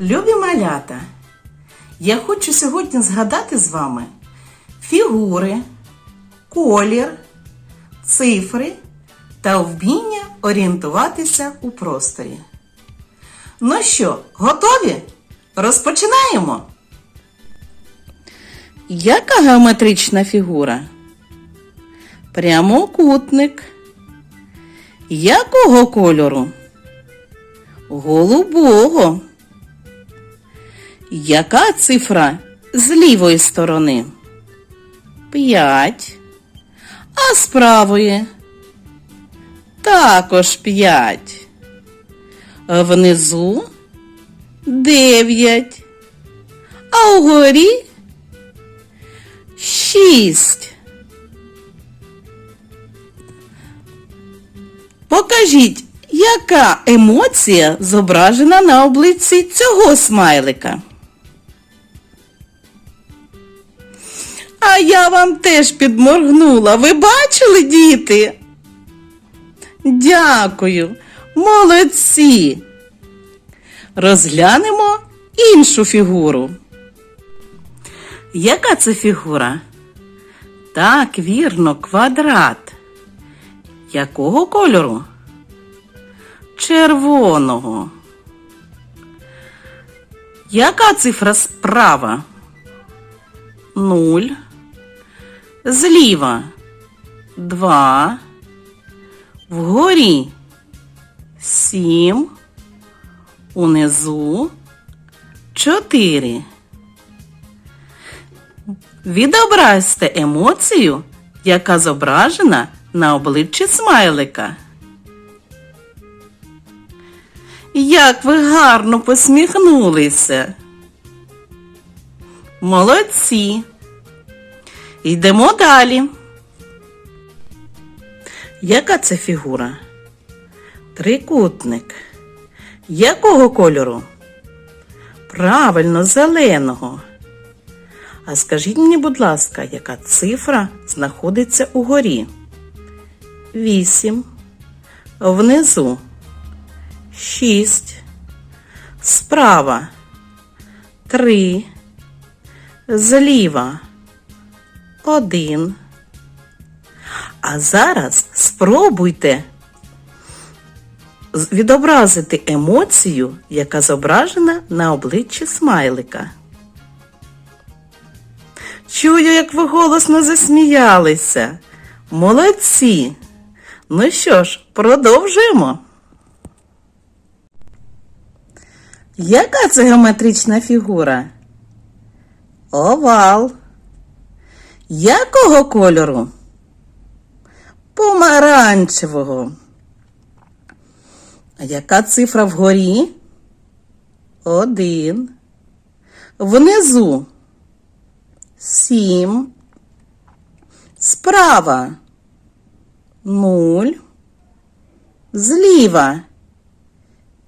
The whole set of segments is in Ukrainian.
Любі малята, я хочу сьогодні згадати з вами фігури, колір, цифри та вміння орієнтуватися у просторі. Ну що, готові? Розпочинаємо! Яка геометрична фігура? Прямокутник. Якого кольору? Голубого. Яка цифра з лівої сторони? П'ять. А з правої? Також п'ять. Внизу дев'ять. А угорі шість. Покажіть, яка емоція зображена на обличчі цього смайлика? А я вам теж підморгнула. Ви бачили, діти? Дякую, молодці. Розглянемо іншу фігуру. Яка це фігура? Так, вірно, квадрат. Якого кольору? Червоного. Яка цифра справа? Нуль. Зліва. Два. Вгорі. Сім. Унизу. Чотири. Відобразьте емоцію, яка зображена на обличчі смайлика. Як ви гарно посміхнулися. Молодці. Йдемо далі. Яка це фігура? Трикутник. Якого кольору? Правильно, зеленого. А скажіть мені, будь ласка, яка цифра знаходиться угорі? Вісім. Внизу. Шість. Справа. Три. Зліва. Один. А зараз спробуйте відобразити емоцію, яка зображена на обличчі смайлика. Чую, як ви голосно засміялися. Молодці. Ну що ж, продовжуємо. Яка це геометрична фігура? Овал. Якого кольору? Помаранчевого. А яка цифра вгорі? Один. Внизу. Сім. Справа. Нуль. Зліва.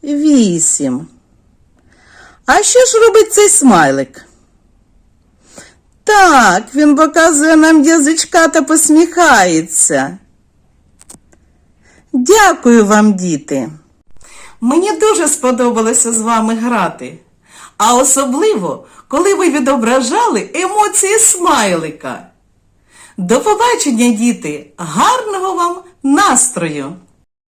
Вісім. А що ж робить цей смайлик? Так, він показує нам язичка та посміхається. Дякую вам, діти. Мені дуже сподобалося з вами грати. А особливо, коли ви відображали емоції смайлика. До побачення, діти! Гарного вам настрою!